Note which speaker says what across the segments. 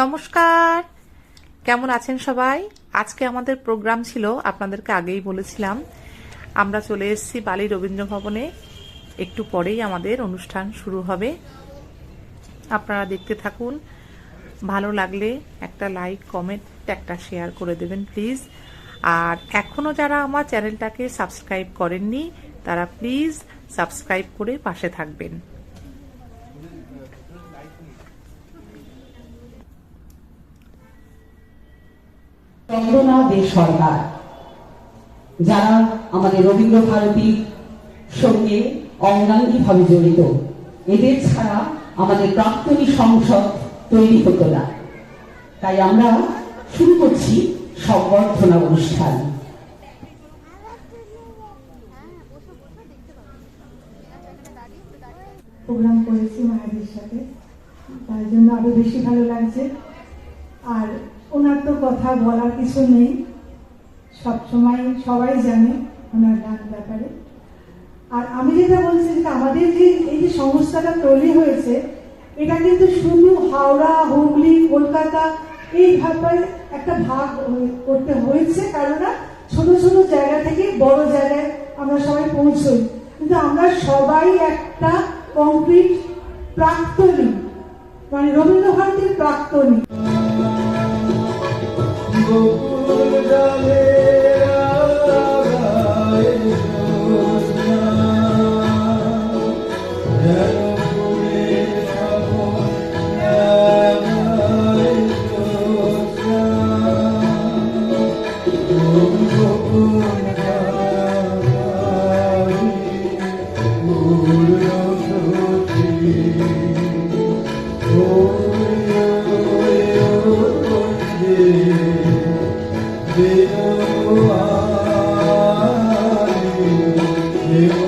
Speaker 1: নমস্কার। কেমন আছেন সবাই? আজকে আমাদের প্রোগ্রাম ছিল, আপনাদেরকে আগেই বলেছিলাম। আমরা চলে এসেছি বালি রবীন্দ্র ভবনে। একটু পরেই আমাদের অনুষ্ঠান শুরু হবে। আপনারা দেখতে থাকুন। ভালো লাগলে একটা লাইক, কমেন্ট, একটা শেয়ার করে দেবেন, প্লিজ। আর এখনও যারা আমার চ্যানেলটাকে সাবস্ক্রাইব করেননি, তারা প্লিজ সাবস্ক্রাইব করে পাশে থাকবেন।
Speaker 2: চন্দ্রনা দে সরকার, যারা আমাদের রবীন্দ্র ভারতীর সঙ্গে অঙ্গাঙ্গিভাবে জড়িত। এদের ছাড়া আমাদের প্রাক্তনী সংসদ তৈরি হতো না। তাই আমরা শুরু করছি সংবর্ধনা অনুষ্ঠান।
Speaker 3: প্রোগ্রাম করেছি মায়েদের সাথে। তার জন্য আরও বেশি ভালো লাগছে। কথা বলার কিছু নেই। সব সময় সবাই জানে ওনার গান ব্যাপারে। আর আমি যেটা বলছি যে আমাদের যে এই যে সংস্থাটা তৈরি হয়েছে, এটা কিন্তু শুধু হাওড়া, হুগলি, কলকাতা এই ব্যাপারে একটা ভাগ করতে হয়েছে। কারণ ছোট ছোট জায়গা থেকে বড় জায়গায় আমরা সবাই পৌঁছই। কিন্তু আমরা সবাই একটা কংক্রিট প্রাক্তনী। মানে রবীন্দ্র ভারতীর প্রাক্তনী।
Speaker 4: বকুল ডালে Deus.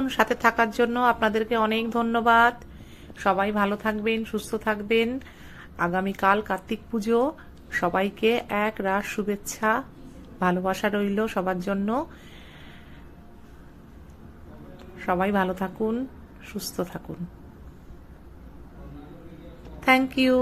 Speaker 1: এতক্ষণ সাথে থাকার জন্য আপনাদেরকে অনেক ধন্যবাদ। সবাই ভালো থাকবেন, সুস্থ থাকবেন। আগামীকাল কার্তিক পুজো। সবাইকে এক রাস শুভেচ্ছা, ভালোবাসা রইল সবার জন্য। সবাই ভালো থাকুন, সুস্থ থাকুন। Thank you